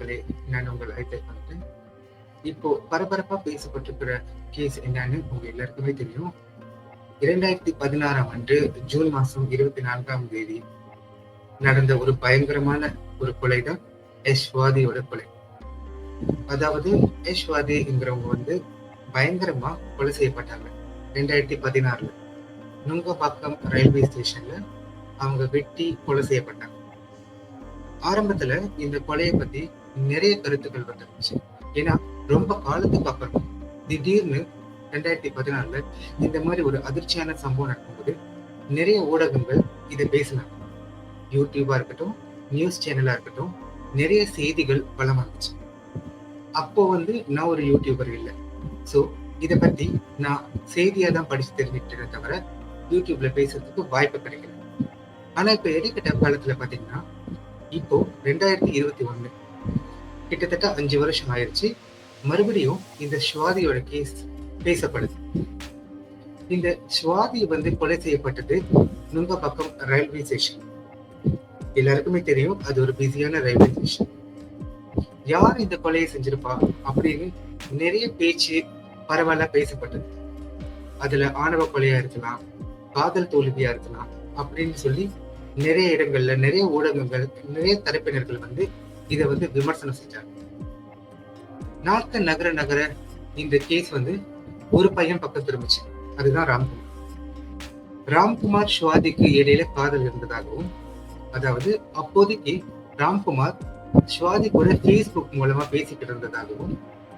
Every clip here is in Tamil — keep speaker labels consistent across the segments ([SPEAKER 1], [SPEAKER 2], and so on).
[SPEAKER 1] மக்களே நான் உங்கள் ஐத்தை பண்றேன் இப்போ பரபரப்பா பேசப்பட்டிருக்கிற கேஸ் என்னன்னு உங்க எல்லாருக்குமே தெரியும். இரண்டாயிரத்தி பதினாறாம் ஆண்டு ஜூன் மாசம் இருபத்தி நான்காம் தேதி நடந்த ஒரு பயங்கரமான ஒரு கொலை தான் யஷ்வாதியோட கொலை. அதாவது யஷ்வாதிங்கிறவங்க வந்து பயங்கரமா கொலை செய்யப்பட்டாங்க ரெண்டாயிரத்தி பதினாறுல. நுங்கப்பாக்கம் ரயில்வே ஸ்டேஷன்ல அவங்க வெட்டி கொலை செய்யப்பட்டாங்க. ஆரம்பத்துல இந்த கொலையை பத்தி நிறைய கருத்துக்கள் வந்துருந்துச்சு. ஏன்னா ரொம்ப காலத்துக்கு அப்புறம் திடீர்னு ரெண்டாயிரத்தி பதினாலுல இந்த மாதிரி ஒரு அதிர்ச்சியான சம்பவம் நடக்கும்போது நிறைய ஊடகங்கள் இதை பேசினாங்க. யூடியூபா இருக்கட்டும் நியூஸ் சேனலா இருக்கட்டும் நிறைய செய்திகள் வளம் அப்போ வந்து நான் ஒரு யூடியூபர் இல்லை. ஸோ இதை பத்தி நான் செய்தியா தான் படிச்சு தெரிஞ்சுக்கிட்டேன் தவிர யூடியூப்ல பேசுறதுக்கு வாய்ப்பு கிடைக்கல. ஆனா இப்ப இடைக்கிட்ட காலத்துல பாத்தீங்கன்னா இப்போ ரெண்டாயிரத்தி இருபத்தி ஒண்ணு கிட்டத்தட்ட அஞ்சு வருஷம் ஆயிடுச்சு மறுபடியும் இந்த சுவாதியோட கேஸ் பேசப்படுது. இந்த சுவாதி வந்து கொலை செய்யப்பட்டது நுங்கப்பாக்கம் ரயில்வே ஸ்டேஷன் எல்லாருக்குமே தெரியும் அது ஒரு பிஸியான ரயில்வே ஸ்டேஷன் யார் இந்த கொலையை செஞ்சிருப்பா அப்படின்னு நிறைய பேச்சு பரவாயில்ல பேசப்பட்டது. அதுல ஆணவ கொலையா இருக்கலாம் காதல் தோல்வியா இருக்கலாம் அப்படின்னு சொல்லி நிறைய இடங்கள்ல நிறைய ஊடகங்கள் நிறைய தரப்பினர்கள் வந்து இதை வந்து விமர்சனம் செஞ்சார் நாட்கள் நகர நகர இந்த கேஸ் வந்து ஒரு பையன் பக்கம் திரும்பிச்சு. அதுதான் ராம்குமார். ராம்குமார் சுவாதிக்கு இடையில காதல் இருந்ததாகவும் அதாவது அப்போதைக்கு ராம்குமார் சுவாதி கூட ஃபேஸ்புக் மூலமா பேசிக்கிட்டு இருந்ததாகவும்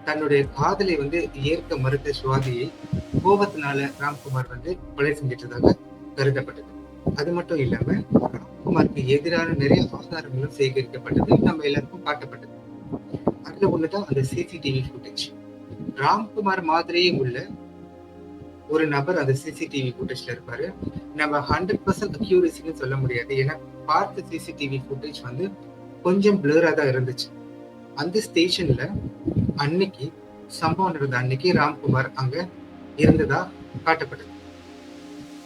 [SPEAKER 1] தன்னுடைய காதலை வந்து ஏற்க மறுத்த சுவாதியை கோபத்தினால ராம்குமார் வந்து கொலை செஞ்சிட்டதாக கருதப்பட்டது. அது மட்டும் இல்லாம ராம்குமாருக்கு எதிரான நிறைய ஆதாரங்களும் சேகரிக்கப்பட்டது நம்ம எல்லாருக்கும் காட்டப்பட்டது. அதுல ஒண்ணுதான் அந்த சிசிடிவி ஃபுட்டேஜ் ராம்குமார் மாதிரியே உள்ள ஒரு நபர் அந்த சிசிடிவி ஃபுட்டேஜ்ல இருப்பாரு. நம்ம ஹண்ட்ரட் பர்சன்ட் அக்யூரசின்னு சொல்ல முடியாது. ஏன்னா பார்த்த சிசிடிவி ஃபுட்டேஜ் வந்து கொஞ்சம் பிளரா தான் இருந்துச்சு. அந்த ஸ்டேஷன்ல அன்னைக்கு சம்பவம் நடந்த அன்னைக்கு ராம்குமார் அங்க இருந்ததா காட்டப்பட்டது.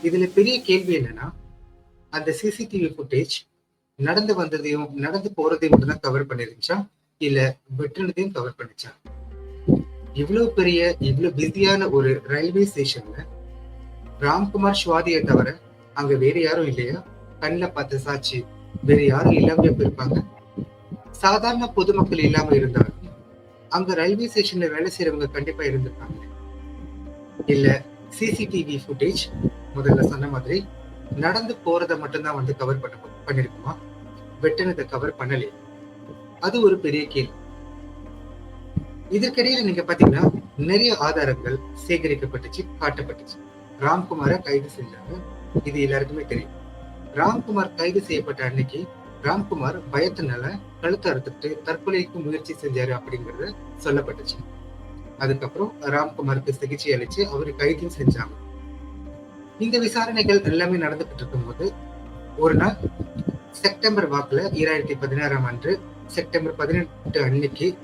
[SPEAKER 1] இதுல பெரிய கேள்வி என்னன்னா அந்த சிசிடிவி ஃபுட்டேஜ் நடந்து வந்ததையும் நடந்து போறதையும் மட்டும் தான் கவர் பண்ணிருந்துச்சா இல்ல வெற்றினதையும் கவர் பண்ணிச்சா? இவ்வளவு பெரிய இவ்வளவு பிஸியான ஒரு ரயில்வே ஸ்டேஷன்ல ராம்குமார் சுவாதியை தவிர அங்க வேற யாரும் இல்லையா? கண்ணில் பார்த்த சாட்சி வேற யாரும் இல்லாம இருப்பாங்க சாதாரண பொதுமக்கள் இல்லாம இருந்தாங்க அங்க ரயில்வே ஸ்டேஷன்ல வேலை செய்யறவங்க கண்டிப்பா இருந்திருப்பாங்க. இல்ல சிசிடிவி ஃபுட்டேஜ் முதல்ல சொன்ன மாதிரி நடந்து போறதை மட்டும்தான் வந்து கவர் பண்ண பண்ணிருக்குமா? வெட்டினதை கவர் பண்ணலையே. அது ஒரு பெரிய கேள்வி. இதற்கிடையில நீங்க பாத்தீங்கன்னா நிறைய ஆதாரங்கள் சேகரிக்கப்பட்டுச்சு காட்டப்பட்டுச்சு. ராம்குமாரை கைது செஞ்சாங்க. இது எல்லாருக்குமே தெரியும். ராம்குமார் கைது செய்யப்பட்ட அன்னைக்கு ராம்குமார் பயத்தினால கழுத்து அறுத்துட்டு தற்கொலைக்கு முயற்சி செஞ்சாரு அப்படிங்கறது சொல்லப்பட்டுச்சு. அதுக்கப்புறம் ராம்குமாருக்கு சிகிச்சை அளிச்சு அவரு கைதும் செஞ்சாங்க. இந்த விசாரணைகள் எல்லாமே நடந்துகிட்டு இருக்கும்போது ஒரு நாள் செப்டம்பர் வாக்குல ஈராயிரத்தி பதினாறாம் ஆண்டு செப்டம்பர் பதினெட்டு அன்னைக்கு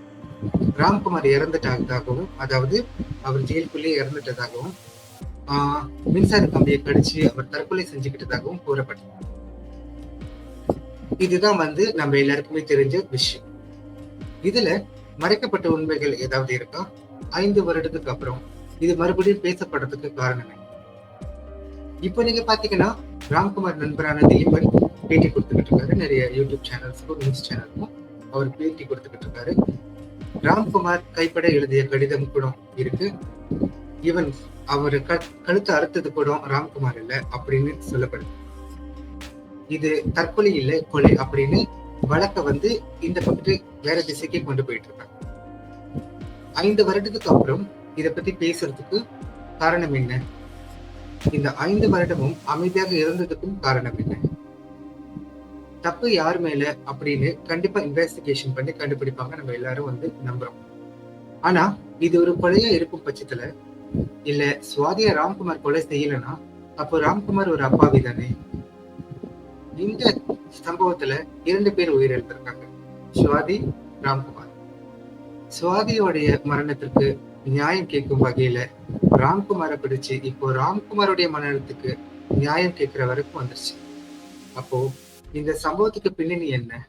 [SPEAKER 1] ராம்குமார் இறந்துட்டதாகவும் அதாவது அவர் ஜெயிலுக்குள்ளேயே இறந்துட்டதாகவும் ஆஹ் மின்சார கம்பியை கடிச்சு அவர் தற்கொலை செஞ்சுக்கிட்டதாகவும் கூறப்பட்டது. இதுதான் வந்து நம்ம எல்லாருக்குமே தெரிஞ்ச விஷயம். இதுல மறைக்கப்பட்ட உண்மைகள் ஏதாவது இருக்கா? ஐந்து வருடத்துக்கு அப்புறம் இது மறுபடியும் பேசப்படுறதுக்கு காரணம் என்ன? இப்போ நீங்க பாத்தீங்கன்னா ராம்குமார் நண்பரான திலீபன் பேட்டி கொடுத்துக்கிட்டு இருக்காரு. நிறைய யூடியூப் சேனல்ஸ்க்கும் நியூஸ் சேனலுக்கும் அவர் பேட்டி கொடுத்துக்கிட்டு இருக்காரு. ராம்குமார் கைப்பட எழுதிய கடிதம் கூட இருக்கு. ஈவன் அவர் கழுத்து அறுத்தது கூட ராம்குமார் இல்ல அப்படின்னு சொல்லப்படுது. இது தற்கொலை இல்லை கொலை அப்படின்னு வழக்க வந்து இந்த பக்கத்து வேற திசைக்கு கொண்டு போயிட்டு இருக்காங்க. ஐந்து வருடத்துக்கு அப்புறம் இதை பத்தி பேசுறதுக்கு காரணம் என்ன? இந்த ஐந்து வருடமும் அமைதியாக இருந்ததுக்கும் காரணம் என்ன? தப்பு யார் மேல அப்படின்னு கண்டிப்பா இன்வெஸ்டிகேஷன் பண்ணி கண்டுபிடிப்பாங்க நம்ம எல்லாரும் வந்து நம்புறோம். ஆனா இது ஒரு கொலையா இருக்கும் பட்சத்துல இல்ல சுவாதிய ராம்குமார் கொலை செய்யலன்னா அப்போ ராம்குமார் ஒரு அப்பாவி தானே? இந்த சம்பவத்துல இரண்டு பேர் உயிரிழந்திருக்காங்க. சுவாதி ராம்குமார். சுவாதியோடைய மரணத்திற்கு நியாயம் கேட்கும் வகையில ராம்குமாரை பிடிச்சு இப்போ ராம்குமாருடைய மரணத்துக்கு நியாயம் கேட்கிற வரைக்கும் வந்துருச்சு. அப்போ இந்த சம்பவத்துக்கு பின்னணி என்ன?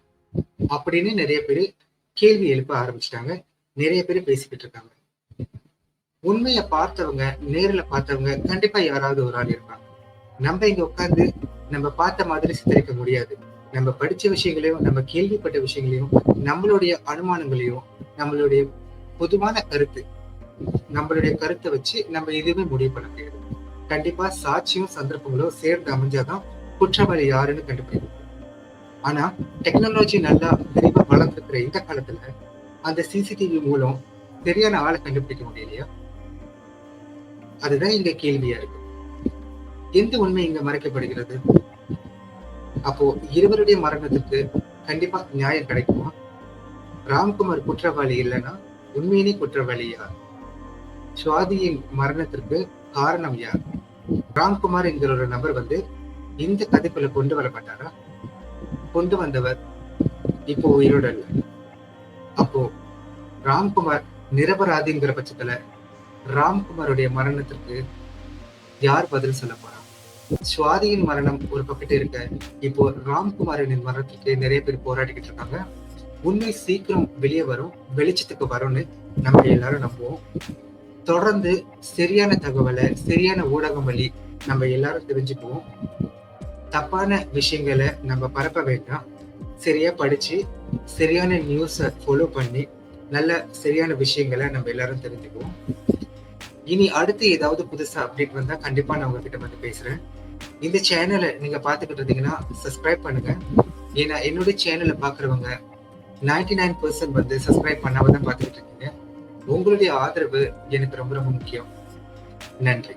[SPEAKER 1] அப்படின்னு நிறைய பேர் கேள்வி எழுப்ப ஆரம்பிச்சிட்டாங்க. நிறைய பேர் பேசிக்கிட்டு இருக்காங்க. உண்மையை பார்த்தவங்க நேர்ல பார்த்தவங்க கண்டிப்பா யாராவது ஒரு ஆள் இருப்பாங்க. நம்ம இங்க உட்கார்ந்து நம்ம பார்த்த மாதிரி சித்தரிக்க முடியாது. நம்ம படிச்ச விஷயங்களையும் நம்ம கேள்விப்பட்ட விஷயங்களையும் நம்மளுடைய அனுமானங்களையும் நம்மளுடைய பொதுவான கருத்து நம்மளுடைய கருத்தை வச்சு நம்ம எதுவுமே முடிவு பண்ண முடியாது. கண்டிப்பா சாட்சியும் சந்தர்ப்பங்களும் சேர்ந்து அமைஞ்சாதான் குற்றவாளி யாருன்னு கண்டுபிடிக்கும் ஆனா டெக்னாலஜி நல்லா விரிவா வளர்ந்துருக்கிற இந்த காலத்துல அந்த சிசிடிவி மூலம் சரியான ஆளை கண்டுபிடிக்க முடியலையா? அதுதான் இங்க கேள்வியா இருக்கு. எந்த உண்மை இங்க மறைக்கப்படுகிறது? அப்போ இருவருடைய மரணத்துக்கு கண்டிப்பா நியாயம் கிடைக்குமா? ராம்குமார் குற்றவாளி இல்லைன்னா உண்மையிலே குற்றவாளி யார்? சுவாதியின் மரணத்திற்கு காரணம் யார்? ராம்குமார் என்கிற ஒரு நபர் வந்து இந்த கதைக்குள்ள கொண்டு வரப்பட்டாரா? கொண்டு வந்தவர் இப்போ உயிரோட இல்ல அப்போ ராம்குமார் நிரபராதிங்கிற பட்சத்துல ராம்குமாருடைய மரணத்திற்கு யார் பதில் சொல்ல போறா? சுவாதியின் மரணம் ஒரு பக்கத்து இருக்க இப்போ ராம்குமாரின் மரணத்துக்கு நிறைய பேர் போராடிக்கிட்டு இருக்காங்க. உண்மை சீக்கிரம் வெளியே வரும் வெளிச்சத்துக்கு வரும்னு நம்ம எல்லாரும் நம்புவோம். தொடர்ந்து சரியான தகவலை சரியான ஊடகம் வழி நம்ம எல்லாரும் தெரிஞ்சுக்குவோம். தப்பான விஷயங்களை நம்ம பரப்ப வேண்டாம். சரியா படிச்சு சரியான நியூஸை ஃபாலோ பண்ணி நல்ல சரியான விஷயங்களை நம்ம எல்லாரும் தெரிஞ்சுக்குவோம். இனி அடுத்து ஏதாவது புதுசா அப்டேட் வந்தா கண்டிப்பா நான் உங்ககிட்ட வந்து பேசுறேன். இந்த சேனலை நீங்க பாத்துக்கிட்டு இருந்தீங்கன்னா சப்ஸ்கிரைப் பண்ணுங்க. ஏன்னா என்னுடைய சேனலை பாக்குறவங்க நைன்டி நைன் பர்சன்ட் வந்து சப்ஸ்கிரைப் பண்ணாம தான் பாத்துக்கிட்டு இருக்கீங்க. உங்களுடைய ஆதரவு எனக்கு ரொம்ப ரொம்ப முக்கியம். நன்றி.